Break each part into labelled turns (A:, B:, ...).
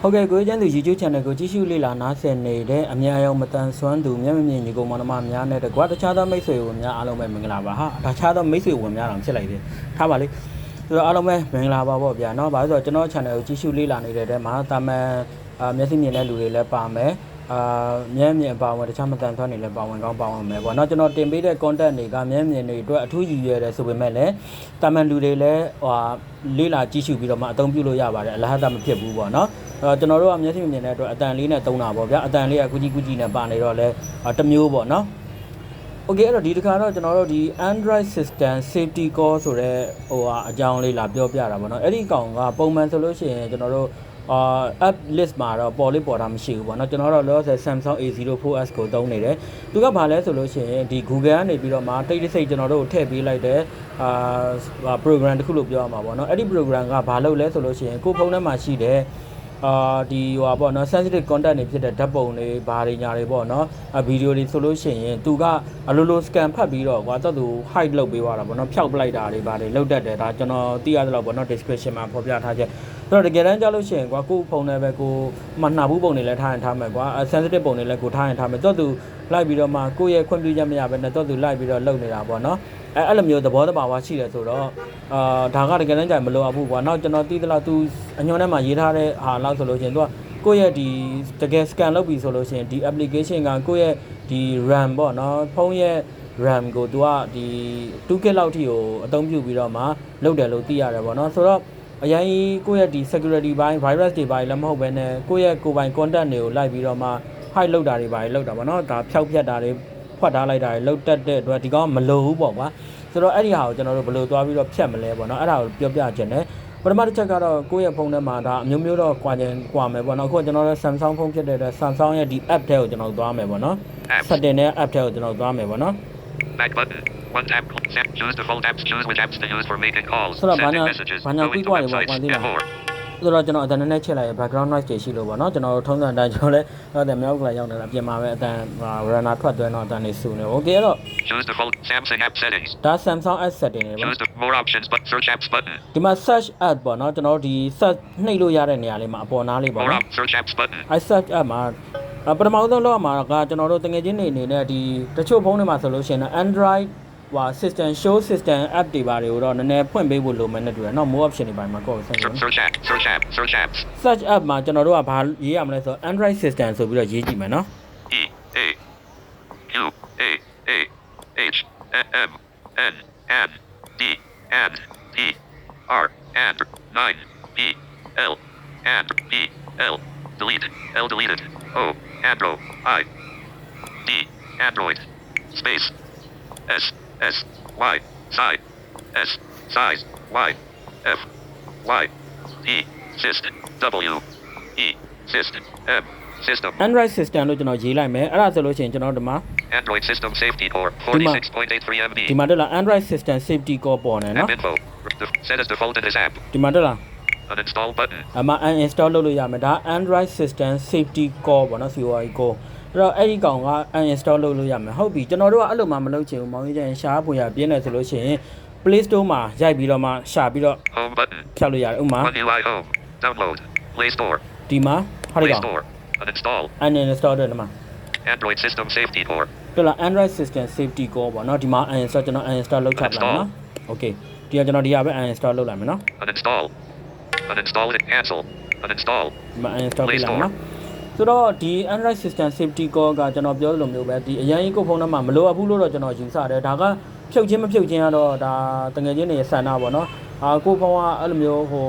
A: ဟုတ်ကဲ့ကိုကျန်းသူ YouTube channel ကိုကြည့်ရှုလေ့လာနားဆင်နေတဲ့အများအယုံမတန်ဆွမ်းသူမျက်မမြင်ညီကောင်မနမများနဲ့တကွာတခြားသောမိတ်ဆွေဝင်များအားလုံးပဲမင်္ဂလာပါဟာတခြားသောမိတ်ဆွေဝင်များတောင်ဖြစ်လိုက်တယ်ထားပါလေဆိုတော့အားလုံးပဲမင်္ဂလာပါပေါ့ဗျာเนาะဘာလို့ဆိုတော့ကျွန်တော် channel ကိုကြည့်ရှုလေ့လာနေတဲ့တဲမှာတာမန်အာမျက်စိမြင်တဲ့လူတွေလည်းပါမယ် အာမြဲမြင်ပါဝင်တခြားမတန်ဆွမ်းနေလဲပါဝင်ကောင်းပါဝင်မယ်ပေါ့နော်ကျွန်တော်တင်ပေးတဲ့ content တွေကမြဲမြင်တွေအတွက်အထူးရည်ရွယ်တယ်ဆိုပေမဲ့လည်းတာမန်လူတွေလည်းဟိုလေ့လာကြည့်ရှုပြီးတော့မှအသုံးပြုလို့ရပါတယ်အလဟတာမဖြစ်ဘူးပေါ့နော်အဲကျွန်တော်တို့ကမျက်စိမမြင်တဲ့အတွက်အတန်လေးနဲ့တုံးတာပေါ့ဗျာအတန်လေးကကူကြီးကူကြီးနဲ့ပါနေတော့လဲတမျိုးပေါ့နော် Okay အဲ့တော့ဒီတစ်ခါတော့ကျွန်တော်တို့ဒီ Android system safety core ဆိုတဲ့ဟိုဟာအကြောင်းလေးလာပြောပြတာပေါ့နော်အဲ့ဒီကောင်ကပုံမှန်ဆိုလို့ရှိရင်ကျွန်တော်တို့ အာ app list မှာတော့ပေါ်လေးပေါ်တာမရှိဘူးပေါ့နော်ကျွန်တော်တို့လောလောဆယ် Samsung A04s ကိုသုံးနေတယ်သူကဘာလဲဆိုလို့ရှိရင်ဒီ Google ကနေပြီးတော့မှတိတ်တိတ်စိတ်ကျွန်တော်တို့ထည့်ပေးလိုက်တဲ့အာ program တစ်ခုလို့ပြောရမှာပေါ့နော်အဲ့ဒီ program ကဘာလုပ်လဲဆိုလို့ရှိရင်ကိုယ်ဖုန်းထဲမှာရှိတဲ့ အာဒီဟိုပါပေါ့နော် sensitive content တွေဖြစ်တဲ့ဓာတ်ပုံတွေဘာတွေညာတွေပေါ့နော်အဗီဒီယိုတွေဆိုလို့ရှိရင်သူကအလိုလို scan ဖတ်ပြီးတော့ကွာတော့သူ hide လုပ်ပေးသွားတာပေါ့နော်ဖျောက်ပလိုက်တာတွေဘာတွေလောက်တတ်တယ်ဒါကျွန်တော်သိရသလောက်ပေါ့နော် description မှာဖော်ပြထားချက်အဲ့တော့တကယ်တမ်းကြားလို့ရှိရင်ကွာကိုယ့်ဖုန်းထဲပဲကိုမနှာဘူးပုံတွေလည်းထားရင်ထားမယ်ကွာ sensitive ပုံတွေလည်းကိုထားရင်ထားမယ်တော့သူ လိုက်ပြီးတော့မှကိုယ့်ရဲ့ခွင့်ပြုချက်မရဘဲနဲ့တော့သူလိုက်ပြီးတော့လုပ်နေတာပေါ့နော်အဲအဲ့လိုမျိုးသဘောတဘာဝရှိတယ်ဆိုတော့အာဒါကတကယ်တမ်းကြရင်မလိုအပ်ဘူးကွာနောက်ကျွန်တော်သိသလောက်သူအညွှန်းထဲမှာရေးထားတဲ့ဟာလောက်ဆိုလို့ရှိရင်သူကကိုယ့်ရဲ့ဒီတကယ် scan လုပ်ပြီဆိုလို့ရှိရင်ဒီ application ကကိုယ့်ရဲ့ဒီ RAM ပေါ့နော်ဖုန်းရဲ့ RAM ကိုသူကဒီ2 GB လောက်ထိကိုအသုံးပြုပြီးတော့မှလုပ်တယ်လို့သိရတယ်ပေါ့နော်ဆိုတော့အရင်ကိုယ့်ရဲ့ဒီ security ဘိုင်း virus တွေဘိုင်းလည်းမဟုတ်ဘဲနဲ့ကိုယ့်ရဲ့ကိုယ်ပိုင် content တွေကိုလိုက်ပြီးတော့မှ hide လုပ်တာတွေဘိုင်းလုပ်တာပေါ့နော်ဒါဖျောက်ပြက်တာတွေဖွက်ထားလိုက်တာတွေလုတ်တက်တဲ့အတွက်ဒီကောင်မလိုဘူးပေါ့ကွာဆိုတော့အဲ့ဒီဟာကိုကျွန်တော်တို့ဘယ်လိုသွားပြီးတော့ဖြတ်မလဲပေါ့နော်အဲ့ဒါကိုပြောပြခြင်းနဲ့ပထမတစ်ချက်ကတော့ကိုယ့်ရဲ့ဖုန်းထဲမှာဒါအမျိုးမျိုးတော့ကွာကျင်ကွာမယ်ပေါ့နော်အခုကကျွန်တော်တို့ Samsung ဖုန်းဖြစ်တဲ့အတွက် Samsung ရဲ့ဒီ app ထဲကိုကျွန်တော်သွားမယ်ပေါ့နော်
B: Apps.
A: setting နဲ့ app ထဲကိုကျွန်တော်သွားမယ်ပေါ့နော်
B: Back button. One tap. Set. Choose default apps. Choose which apps to use for making calls.
A: So,
B: Sending
A: banyak-
B: messages.
A: banyak
B: Going to
A: people yang buat
B: websites.
A: kuanti
B: And
A: lah.
B: more.
A: ဆိုတော့ကျွန်တော်အတန်နဲ့ချက်လိုက်ရ background noise တွေရှိလို့ပေါ့နော်ကျွန်တော်ထုံးစံအတိုင်းကျွန်တော်လည်းဟုတ်တယ်မြောက်ကလာရောက်နေတာပြင်မှာပဲအတန် runner ထွက်သွင်းတော့အတန်နေစုနေ Okay အဲ့တော့
B: Choose the phone Samsung app settings
A: ဒါ Samsung app setting တွေပေါ့
B: Choose the more options but search apps button
A: ဒီမှာ search app ပေါ့နော်ကျွန်တော်ဒီ search နှိပ်လို့ရတဲ့နေရာလေးမှာအပေါ်နားလေးပေါ့နော်
B: search apps button
A: I search app မှာပထမဆုံးလောက်မှာကကျွန်တော်တို့တကယ်ချင်းနေနေနဲ့ဒီတချို့ဖုန်းတွေမှာဆိုလို့ရှိရင် Android ဟို system show system app တွေပါတွေကိုတော့နည်းနည်းဖွင့်ပေးဖို့လိုမယ်နဲ့တူတယ်เนาะ more option တွေပါမှာကောက်ဆက်နေ
B: Search, search app. Search app. Search apps.
A: search app မှာကျွန်တော်တို့ကဘာရေးရမလဲဆိုတော့ Android system ဆိုပြီးတော့ရေးကြည့်မယ်เนาะ
B: E A Q A A H M N N D and P R and nine B L and B L delete L deleted O Andro I D Android space S S Y side. S size Y F Y E system W E system M system.
A: Android system လို့ကျွန်တော်ရေးလိုက်မယ်အဲ့ဒါဆိုလို့ရှိရင်ကျွန်တော်ဒီမှာ
B: Android system safety core 46.83 MB
A: ဒီမှာတက်လာ Android system safety core ပေါ်နေနော်
B: info. Set as default in this app.
A: ဒီမှာတက်လာ
B: uninstall button.
A: အမ uninstall လုပ်လို့ရမယ်ဒါ Android system safety core ပေါ့နော် COI core အဲ့တော့အဲ့ဒီကောင်က uninstall လုပ်လို့ရမယ်ဟုတ်ပြီကျွန်တော်တို့ကအဲ့လိုမှမလုပ်ချင်ဘူးမောင်ကြီးကျရင်ရှားပွေရပြင်းတယ်ဆိုလို့ရှိရင် Play Store မှာရိုက်ပြီးတော့မှရှာပြီးတော့
B: Home button.
A: ဖြတ်လို့ရတယ်ဥပမာ
B: One UI home. Download. Play Store.
A: ဒီမှာဟာဒီ
B: Play
A: ကောင်
B: Store. Uninstall.
A: uninstall တယ်ဒီမှာ
B: Android system safety core.
A: တော်လား Android system safety core ပေါ့နော်ဒီမှာ uninstall ကျွန်တော် uninstall လုပ်ချပလိုက်မယ်နော် Okay ဒီကကျွန်တော်ဒီကပဲ uninstall လုပ်လိုက်မယ်နော်
B: Uninstall. Uninstall it. Cancel. Uninstall.
A: ဒီမှာ uninstall
B: Play
A: လုပ်လိုက်မယ်
B: Store.
A: နော် ဆိုတော့ဒီ Android system safety core ကကျွန်တော်ပြောလိုမျိုးပဲဒီအရင်ကြီးကိုဖုန်းထဲမှာမလိုအပ်ဘူးလို့တော့ကျွန်တော်ယူဆတယ်ဒါကဖြုတ်ချင်းမဖြုတ်ချင်းကတော့ဒါတငယ်ချင်းတွေဆန္ဒပေါ့နော်အာကိုဖုန်းကအဲ့လိုမျိုးဟို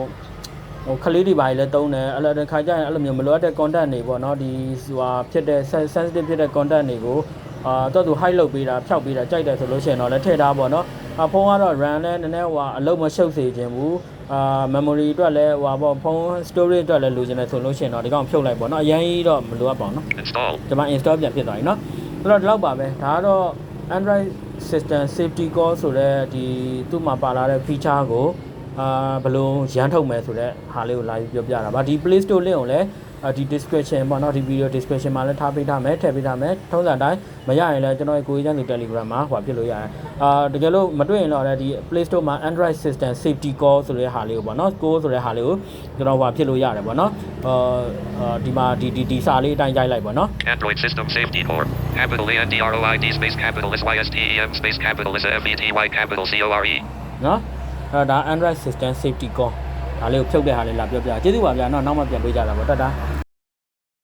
A: ဟိုခလေးတွေပါလေတုံးတယ်အဲ့လိုတခါကျရင်အဲ့လိုမျိုးမလိုအပ်တဲ့ content တွေပေါ့နော်ဒီဟိုဟာဖြစ်တဲ့ sensitive ဖြစ်တဲ့ content တွေကိုအာတော့သူ hide လုပ်ပေးတာဖြောက်ပေးတာကြိုက်တယ်ဆိုလို့ရှိရင်တော့လည်းထည့်ထားပေါ့နော်အဖုန်းကတော့ RAM လည်းနည်းနည်းဟိုဟာအလုံးမရှုပ်စေခြင်းဘူး အာ memory အတွက်လည်းဟိုပါဖုန်း storage အတွက်လည်းလိုချင်တယ်ဆိုလို့ရှိရင်တော့ဒီကောင်ဖြုတ်လိုက်ပေါ့နော်အရင်ကြီးတော့မလိုအပ်ပါဘူးနော်
B: install
A: ဒီမှာ install ပြန်ဖြစ်သွားပြီနော်အဲ့တော့ဒီလောက်ပါပဲဒါကတော့ Android system safety call ဆိုတဲ့ဒီသူ့မှာပါလာတဲ့ feature ကိုအာဘယ်လိုရမ်းထုတ်မယ်ဆိုတဲ့ဟာလေးကိုလာပြီးပြောပြတာပါဒီ Play Store link ကိုလည်း ဒီ description ပေါ့နော်ဒီ video description မှာလည်းထားပေးထားမယ်ထည့်ပေးထားမယ်ထုံးစံတိုင်းမရရင်လည်းကျွန်တော်ရဲ့ကိုကြီးချမ်းသူ Telegram မှာဟိုဖြစ်လို့ရတယ်အာတကယ်လို့မတွေ့ရင်တော့လည်းဒီ Play Store မှာ Android system safety call ဆိုတဲ့ဟာလေးကိုပေါ့နော် call ဆိုတဲ့ဟာလေးကိုကျွန်တော်ဟိုဖြစ်လို့ရတယ်ပေါ့နော်အာဒီမှာဒီဒီဒီစာလေးအတိုင်းရိုက်လိုက်ပေါ့နော်
B: Android System Safety Core. Capital A N D R O I D space capital S Y S T E M space capital S F E T Y capital C O R E.
A: နော်အဲ့ဒါ Android system safety call ဒါလေးကိုဖြုတ်တဲ့ဟာလေးလာပြောပြကျေးဇူးပါဗျာနော်နောက်မှပြန်တွေ့ကြတာပေါ့တတ်တာ